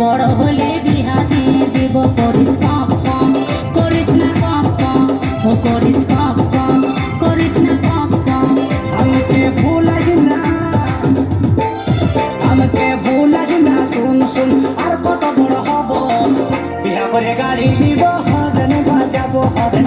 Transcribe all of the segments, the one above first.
বড় হলে বিহা দিয়ে দেব করিস কম কম করিস না কম কম ও করিস কম কম করিস না কম কম আমাকে ভুলাস না, আমাকে ভুলাস না, শুন শুন, আর কত বড় হব। বিহা করে গাড়ি নিব হদন বাজাবো হদন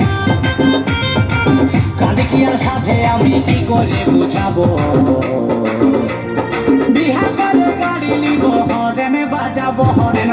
আমি কি করে বুঝাবো? বিহা করে গাড়ি লিব হরেন বাজাবো হরেন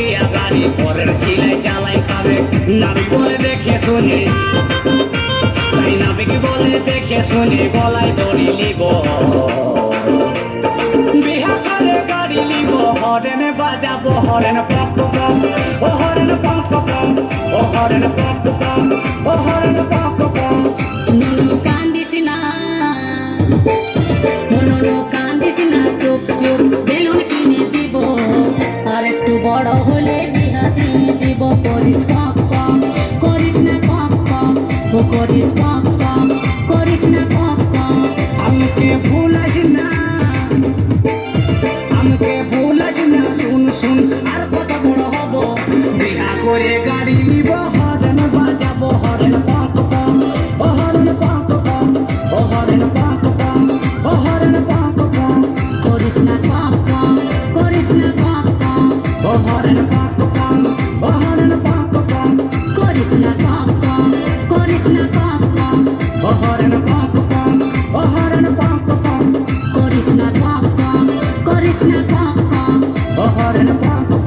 দিয়া গাড়ি পরের চিলাই চালাই খাবে। নাবি বলে দেখে শুনে। তাই নাবিকে বলে দেখে শুনে, গলায় দড়ি নিব বিহা করে গাড়ি লিব, হরেনে বাজাবো, হরেন পক পক ও হরেন পক পক ও হরেন পক পক ও হরেন পক আমাকে ভুলাস না আমাকে কৃষ্ণ ভক্ত বহরের ভক্ত